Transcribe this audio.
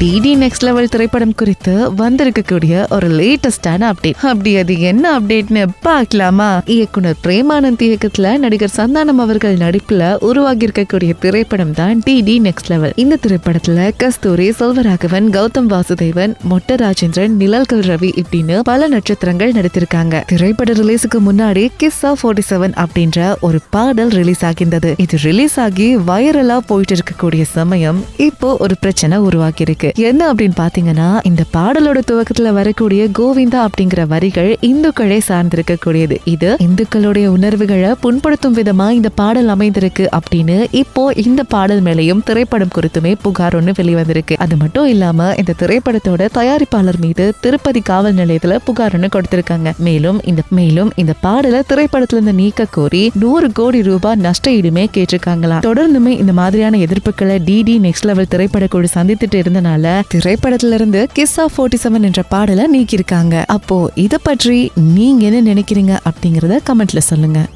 DD next level திரைப்படம் குறித்து வந்திருக்கக்கூடிய ஒரு லேட்டஸ்டான அப்டேட் அப்படி அது என்ன அப்டேட்னு பார்க்கலாமா? இயக்குனர் பிரேமானந்த் இயக்கத்துல நடிகர் சந்தானம் அவர்கள் நடிப்புல உருவாகி இருக்கக்கூடிய திரைப்படம் தான் டிடி நெக்ஸ்ட் லெவல் இந்த திரைப்படத்துல கஸ்தூரி செல்வராகவன் கௌதம் வாசுதேவன் மொட்ட ராஜேந்திரன் நிழல்கள் ரவி இப்படின்னு பல நட்சத்திரங்கள் நடித்திருக்காங்க. திரைப்பட ரிலீஸுக்கு முன்னாடி கிஸ்ஸா 47 செவன் அப்படின்ற ஒரு பாடல் ரிலீஸ் ஆகின்றது இது ரிலீஸ் ஆகி வைரலா போயிட்டு இருக்கக்கூடிய சமயம் இப்போ ஒரு பிரச்சனை உருவாக்கியிருக்கு இருக்கு என்ன அப்படின்னு பாத்தீங்கன்னா இந்த பாடலோட துவக்கத்துல வரக்கூடிய கோவிந்தா அப்படிங்கிற வரிகள் இந்துக்களை சார்ந்திருக்கக்கூடியது. இது இந்துக்களுடைய உணர்வுகளை புண்படுத்தும் விதமா இந்த பாடல் அமைந்திருக்கு அப்படின்னு இப்போ இந்த பாடல் மேலையும் திரைப்படம் குறித்துமே புகார் ஒண்ணு வெளிவந்திருக்கு. அது மட்டும் இல்லாம இந்த திரைப்படத்தோட தயாரிப்பாளர் மீது திருப்பதி காவல் நிலையத்துல புகார் ஒண்ணு கொடுத்திருக்காங்க. மேலும் இந்த மேலும் இந்த பாடலை திரைப்படத்துல இருந்து நீக்க கோரி நூறு கோடி ரூபாய் நஷ்ட ஈடுமே கேட்டிருக்காங்களாம். தொடர்ந்துமே இந்த மாதிரியான எதிர்ப்புகளை டிடி நெக்ஸ்ட் லெவல் திரைப்பட குழு சந்தித்துட்டு இருந்தனால திரைப்படத்துல இருந்து கிஸ்ஸா 47 செவன் என்ற பாடலை நீக்கியிருக்காங்க. அப்போ இதை பற்றி நீங்க என்ன நினைக்கிறீங்க அப்படிங்கறத கமெண்ட்ல சொல்லுங்க.